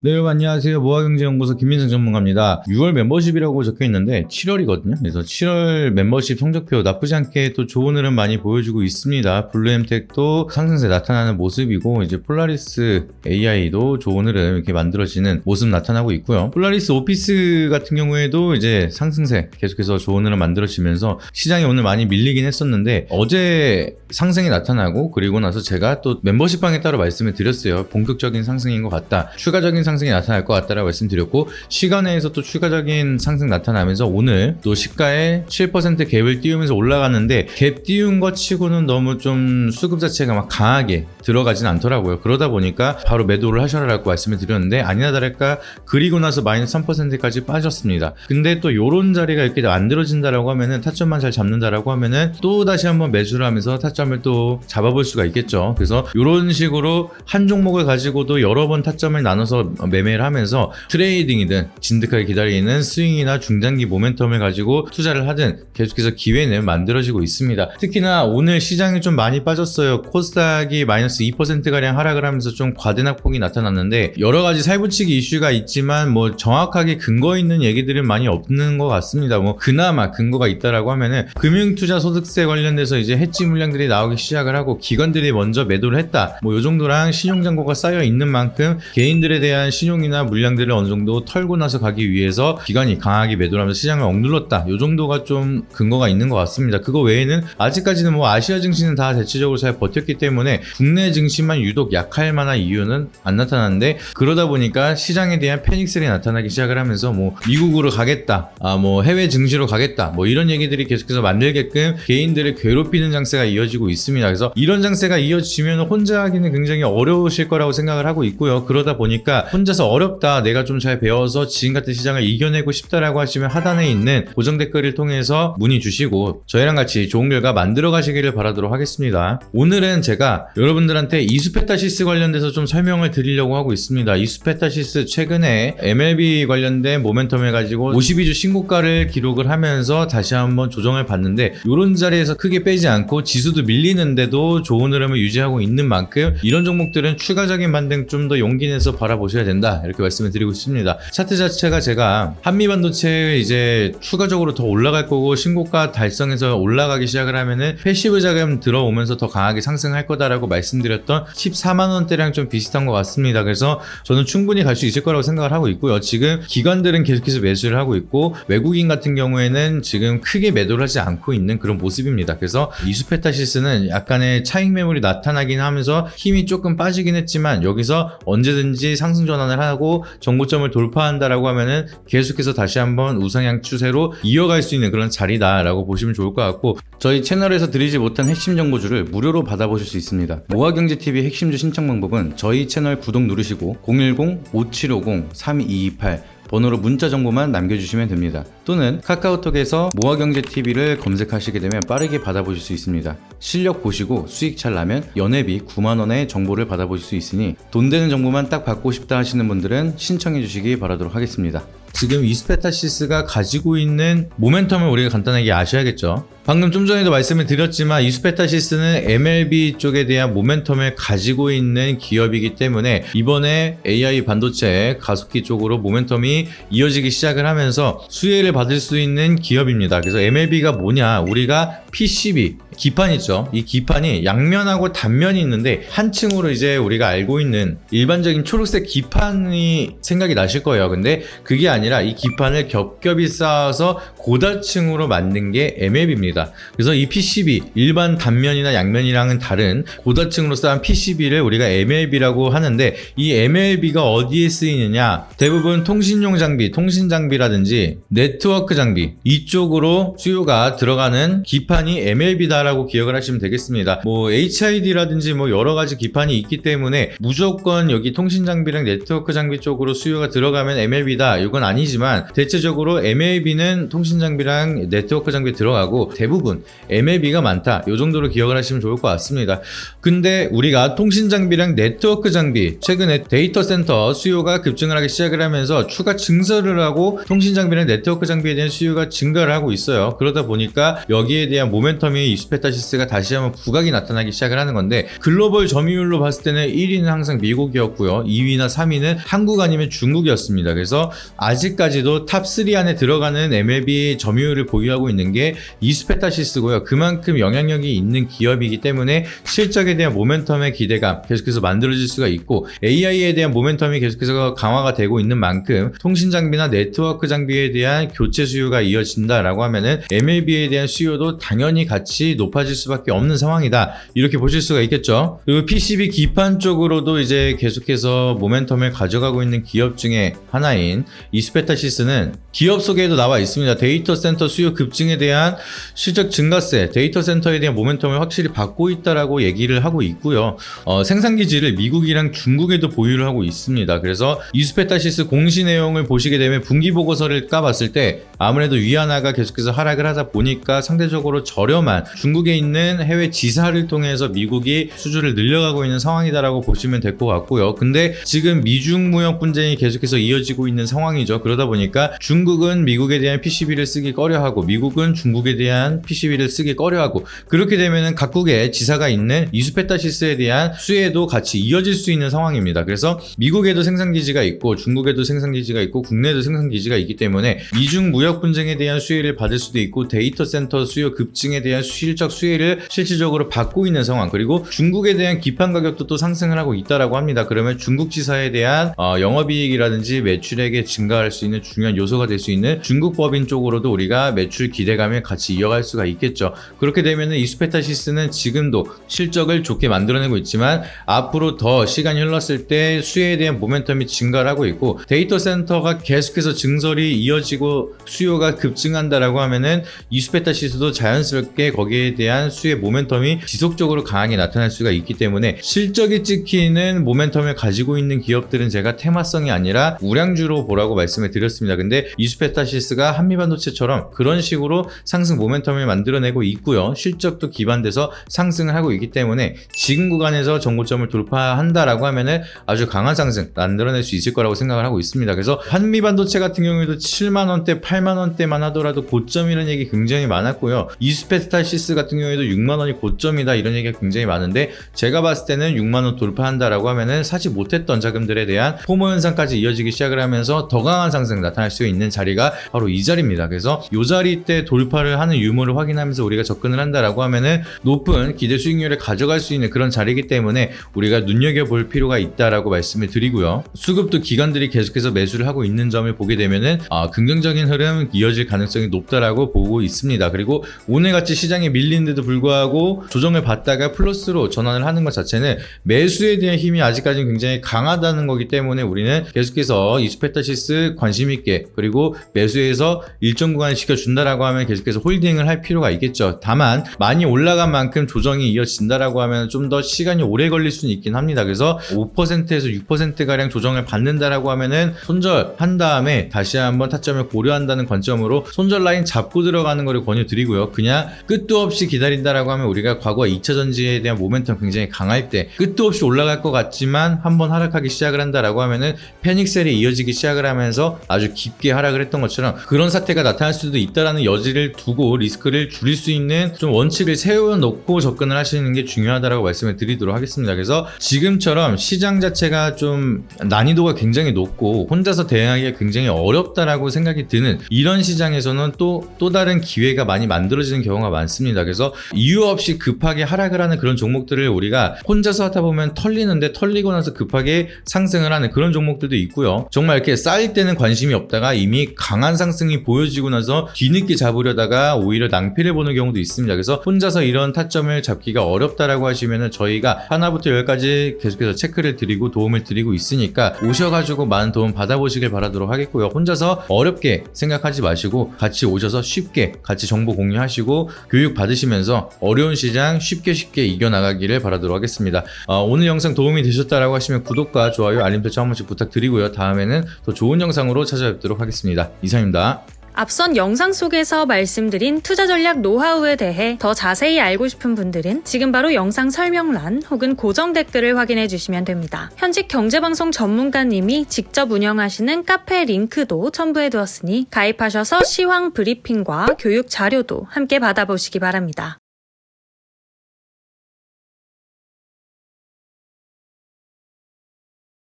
네, 여러분 안녕하세요. 모아경제연구소 김민성 전문가입니다. 6월 멤버십이라고 적혀 있는데 7월이거든요. 그래서 7월 멤버십 성적표 나쁘지 않게 또 좋은 흐름 많이 보여주고 있습니다. 블루엠텍도 상승세 나타나는 모습이고 이제 폴라리스 AI도 좋은 흐름 이렇게 만들어지는 모습 나타나고 있고요. 폴라리스 오피스 같은 경우에도 이제 상승세 계속해서 좋은 흐름 만들어지면서 시장이 오늘 많이 밀리긴 했었는데 어제 상승이 나타나고 그리고 나서 제가 또 멤버십 방에 따로 말씀을 드렸어요. 본격적인 상승인 것 같다. 추가적인 상승이 나타날 것 같다라고 말씀드렸고 시간에서 또 추가적인 상승 나타나면서 오늘 또 시가에 7% 갭을 띄우면서 올라갔는데 갭 띄운 것 치고는 너무 좀 수급 자체가 막 강하게 들어가진 않더라고요. 그러다 보니까 바로 매도를 하셔라라고 말씀을 드렸는데 아니나 다를까 그리고 나서 마이너스 3%까지 빠졌습니다. 근데 또 요런 자리가 이렇게 만들어진다라고 하면은 타점만 잘 잡는다라고 하면은 또 다시 한번 매수를 하면서 타점을 또 잡아볼 수가 있겠죠. 그래서 요런 식으로 한 종목을 가지고도 여러 번 타점을 나눠서 매매를 하면서 트레이딩이든 진득하게 기다리는 스윙이나 중장기 모멘텀을 가지고 투자를 하든 계속해서 기회는 만들어지고 있습니다. 특히나 오늘 시장이 좀 많이 빠졌어요. 코스닥이 마이너스 2%가량 하락을 하면서 좀 과대낙폭이 나타났는데 여러 가지 살부치기 이슈가 있지만 뭐 정확하게 근거 있는 얘기들은 많이 없는 것 같습니다. 뭐 그나마 근거가 있다라고 하면은 금융투자 소득세 관련돼서 이제 해지 물량들이 나오기 시작을 하고 기관들이 먼저 매도를 했다. 뭐 요 정도랑 신용 잔고가 쌓여 있는 만큼 개인들에 대한 신용이나 물량들을 어느 정도 털고 나서 가기 위해서 기관이 강하게 매도를 하면서 시장을 억눌렀다. 요 정도가 좀 근거가 있는 것 같습니다. 그거 외에는 아직까지는 뭐 아시아 증시는 다 대체적으로 잘 버텼기 때문에 국내 증시만 유독 약할 만한 이유는 안 나타나는데 그러다 보니까 시장에 대한 패닉셀이 나타나기 시작을 하면서 뭐 미국으로 가겠다. 아 뭐 해외 증시로 가겠다. 뭐 이런 얘기들이 계속해서 만들게끔 개인들을 괴롭히는 장세가 이어지고 있습니다. 그래서 이런 장세가 이어지면 혼자 하기는 굉장히 어려우실 거라고 생각을 하고 있고요. 그러다 보니까 혼자서 어렵다. 내가 좀 잘 배워서 지금 같은 시장을 이겨내고 싶다라고 하시면 하단에 있는 고정 댓글을 통해서 문의 주시고 저희랑 같이 좋은 결과 만들어 가시기를 바라도록 하겠습니다. 오늘은 제가 여러분들한테 이수페타시스 관련돼서 좀 설명을 드리려고 하고 있습니다. 이수페타시스 최근에 MLB 관련된 모멘텀을 가지고 52주 신고가를 기록을 하면서 다시 한번 조정을 받는데 이런 자리에서 크게 빼지 않고 지수도 밀리는데도 좋은 흐름을 유지하고 있는 만큼 이런 종목들은 추가적인 반등 좀 더 용기 내서 바라보셔야 된다 이렇게 말씀을 드리고 싶습니다. 차트 자체가 제가 한미 반도체 이제 추가적으로 더 올라갈 거고 신고가 달성해서 올라가기 시작을 하면은 패시브 자금 들어오면서 더 강하게 상승할 거다라고 말씀드렸던 14만 원대랑 좀 비슷한 것 같습니다. 그래서 저는 충분히 갈 수 있을 거라고 생각을 하고 있고요. 지금 기관들은 계속해서 매수를 하고 있고 외국인 같은 경우에는 지금 크게 매도를 하지 않고 있는 그런 모습입니다. 그래서 이수페타시스는 약간의 차익 매물이 나타나긴 하면서 힘이 조금 빠지긴 했지만 여기서 언제든지 상승 전 환을 하고 정고점을 돌파한다라고 하면은 계속해서 다시 한번 우상향 추세로 이어갈 수 있는 그런 자리다라고 보시면 좋을 것 같고 저희 채널에서 드리지 못한 핵심 정보주를 무료로 받아보실 수 있습니다. 모아경제TV 핵심주 신청 방법은 저희 채널 구독 누르시고 010-5750-3228 번호로 문자 정보만 남겨주시면 됩니다. 또는 카카오톡에서 모아경제TV를 검색하시게 되면 빠르게 받아보실 수 있습니다. 실력 보시고 수익 잘 나면 연회비 9만원의 정보를 받아보실 수 있으니 돈 되는 정보만 딱 받고 싶다 하시는 분들은 신청해 주시기 바라도록 하겠습니다. 지금 이스페타시스가 가지고 있는 모멘텀을 우리가 간단하게 아셔야겠죠. 방금 좀 전에도 말씀을 드렸지만 이스페타시스는 MLB 쪽에 대한 모멘텀을 가지고 있는 기업이기 때문에 이번에 AI 반도체 가속기 쪽으로 모멘텀이 이어지기 시작을 하면서 수혜를 받을 수 있는 기업입니다. 그래서 MLB가 뭐냐? 우리가 PCB 기판 있죠. 이 기판이 양면하고 단면이 있는데 한 층으로 이제 우리가 알고 있는 일반적인 초록색 기판이 생각이 나실 거예요. 근데 그게 아니라 이 기판을 겹겹이 쌓아서 고다층으로 만든 게 MLB입니다. 그래서 이 PCB 일반 단면이나 양면이랑은 다른 고다층으로 쌓은 PCB를 우리가 MLB라고 하는데 이 MLB가 어디에 쓰이느냐? 대부분 통신용 장비, 통신 장비라든지 네트워크 장비 이쪽으로 수요가 들어가는 기판이 MLB다 라고 기억을 하시면 되겠습니다. 뭐 HID라든지 뭐 여러 가지 기판이 있기 때문에 무조건 여기 통신 장비랑 네트워크 장비 쪽으로 수요가 들어가면 MLB다. 이건 아니지만 대체적으로 MLB는 통신 장비랑 네트워크 장비 들어가고 대부분 MLB가 많다. 이 정도로 기억을 하시면 좋을 것 같습니다. 근데 우리가 통신 장비랑 네트워크 장비 최근에 데이터 센터 수요가 급증을 하기 시작을 하면서 추가 증설을 하고 통신 장비랑 네트워크 장비에 대한 수요가 증가를 하고 있어요. 그러다 보니까 여기에 대한 모멘텀이 이스 페타시스가 다시 한번 부각이 나타나기 시작을 하는 건데 글로벌 점유율로 봤을 때는 1위는 항상 미국이었고요. 2위나 3위는 한국 아니면 중국이었습니다. 그래서 아직까지도 탑 3 안에 들어가는 MLB 점유율을 보유하고 있는 게 이스페타시스고요. 그만큼 영향력이 있는 기업이기 때문에 실적에 대한 모멘텀의 기대감 계속해서 만들어질 수가 있고 AI에 대한 모멘텀이 계속해서 강화가 되고 있는 만큼 통신 장비나 네트워크 장비에 대한 교체 수요가 이어진다라고 하면은 MLB에 대한 수요도 당연히 같이 높 아질 수밖에 없는 상황이다. 이렇게 보실 수가 있겠죠. 그리고 PCB 기판 쪽으로도 이제 계속해서 모멘텀을 가져가고 있는 기업 중에 하나인 이스페타시스는 기업 소개에도 나와 있습니다. 데이터 센터 수요 급증에 대한 실적 증가세, 데이터 센터에 대한 모멘텀을 확실히 받고 있다라고 얘기를 하고 있고요. 어, 생산 기지를 미국이랑 중국에도 보유를 하고 있습니다. 그래서 이스페타시스 공시 내용을 보시게 되면 분기 보고서를 까봤을 때 아무래도 위안화가 계속해서 하락을 하다 보니까 상대적으로 저렴한 중국 에 있는 해외 지사를 통해서 미국이 수주를 늘려가고 있는 상황이다라고 보시면 될 것 같고요. 근데 지금 미중 무역 분쟁이 계속해서 이어지고 있는 상황이죠. 그러다 보니까 중국은 미국에 대한 PCB를 쓰기 꺼려하고 미국은 중국에 대한 PCB를 쓰기 꺼려하고 그렇게 되면은 각국의 지사가 있는 이수페타시스에 대한 수혜도 같이 이어질 수 있는 상황입니다. 그래서 미국에도 생산 기지가 있고 중국에도 생산 기지가 있고 국내에도 생산 기지가 있기 때문에 미중 무역 분쟁에 대한 수혜를 받을 수도 있고 데이터 센터 수요 급증에 대한 실적 수혜를 실질적으로 받고 있는 상황 그리고 중국에 대한 기판 가격도 또 상승을 하고 있다라고 합니다. 그러면 중국 지사에 대한 어, 영업이익이라든지 매출액에 증가할 수 있는 중요한 요소가 될 수 있는 중국 법인 쪽으로도 우리가 매출 기대감을 같이 이어갈 수가 있겠죠. 그렇게 되면은 이스페타시스는 지금도 실적을 좋게 만들어내고 있지만 앞으로 더 시간이 흘렀을 때 수혜에 대한 모멘텀이 증가를 하고 있고 데이터 센터가 계속해서 증설이 이어지고 수요가 급증한다라고 하면은 이스페타시스도 자연스럽게 거기에 대한 수혜 모멘텀이 지속적으로 강하게 나타날 수가 있기 때문에 실적이 찍히는 모멘텀을 가지고 있는 기업들은 제가 테마성이 아니라 우량주로 보라고 말씀을 드렸습니다. 근데 이스페타시스가 한미반도체처럼 그런 식으로 상승 모멘텀을 만들어내고 있고요. 실적도 기반돼서 상승을 하고 있기 때문에 지금 구간에서 정고점을 돌파한다라고 하면은 아주 강한 상승 만들어낼 수 있을 거라고 생각을 하고 있습니다. 그래서 한미반도체 같은 경우에도 7만 원대, 8만 원대만 하더라도 고점이라는 얘기 굉장히 많았고요. 이스페타시스 같은 경우에도 6만 원이 고점이다 이런 얘기가 굉장히 많은데 제가 봤을 때는 6만 원 돌파한다라고 하면은 사지 못했던 자금들에 대한 포모 현상까지 이어지기 시작을 하면서 더 강한 상승 나타날 수 있는 자리가 바로 이 자리입니다. 그래서 이 자리 때 돌파를 하는 유무를 확인하면서 우리가 접근을 한다라고 하면은 높은 기대 수익률을 가져갈 수 있는 그런 자리이기 때문에 우리가 눈여겨 볼 필요가 있다라고 말씀을 드리고요. 수급도 기관들이 계속해서 매수를 하고 있는 점을 보게 되면은 아, 긍정적인 흐름 이어질 가능성이 높다라고 보고 있습니다. 그리고 오늘 같이 시장에 밀리 는데도 불구하고 조정을 받다가 플러스로 전환을 하는 것 자체는 매수에 대한 힘이 아직까지는 굉장히 강하다는 거기 때문에 우리는 계속해서 이스페타시스 관심 있게 그리고 매수해서 일정 구간을 지켜준다라고 하면 계속해서 홀딩을 할 필요가 있겠죠. 다만 많이 올라간 만큼 조정이 이어진다라고 하면 좀 더 시간이 오래 걸릴 수는 있긴 합니다. 그래서 5%에서 6% 가량 조정을 받는다라고 하면은 손절한 다음에 다시 한번 타점을 고려한다는 관점으로 손절 라인 잡고 들어가는 거를 권유드리고요. 그냥 끝도 없이 기다린다라고 하면 우리가 과거 2차 전지에 대한 모멘텀 굉장히 강할 때 끝도 없이 올라갈 것 같지만 한번 하락하기 시작을 한다라고 하면은 패닉셀이 이어지기 시작을 하면서 아주 깊게 하락을 했던 것처럼 그런 사태가 나타날 수도 있다라는 여지를 두고 리스크를 줄일 수 있는 좀 원칙을 세워놓고 접근을 하시는 게 중요하다라고 말씀을 드리도록 하겠습니다. 그래서 지금처럼 시장 자체가 좀 난이도가 굉장히 높고 혼자서 대응하기가 굉장히 어렵다라고 생각이 드는 이런 시장에서는 또 또 다른 기회가 많이 만들어지는 경우가 많습니다. 그래서 이유 없이 급하게 하락을 하는 그런 종목들을 우리가 혼자서 하다 보면 털리는데 털리고 나서 급하게 상승을 하는 그런 종목들도 있고요. 정말 이렇게 쌓일 때는 관심이 없다가 이미 강한 상승이 보여지고 나서 뒤늦게 잡으려다가 오히려 낭패를 보는 경우도 있습니다. 그래서 혼자서 이런 타점을 잡기가 어렵다라고 하시면은 저희가 하나부터 열까지 계속해서 체크를 드리고 도움을 드리고 있으니까 오셔가지고 많은 도움 받아보시길 바라도록 하겠고요. 혼자서 어렵게 생각하지 마시고 같이 오셔서 쉽게 같이 정보 공유하시고 교육 받으 시면서 어려운 시장 쉽게 쉽게 이겨나가기를 바라도록 하겠습니다. 어, 오늘 영상 도움이 되셨다라고 하시면 구독과 좋아요, 알림 설정 한 번씩 부탁드리고요. 다음에는 더 좋은 영상으로 찾아뵙도록 하겠습니다. 이상입니다. 앞선 영상 속에서 말씀드린 투자 전략 노하우에 대해 더 자세히 알고 싶은 분들은 지금 바로 영상 설명란 혹은 고정 댓글을 확인해 주시면 됩니다. 현직 경제방송 전문가님이 직접 운영하시는 카페 링크도 첨부해 두었으니 가입하셔서 시황 브리핑과 교육 자료도 함께 받아보시기 바랍니다.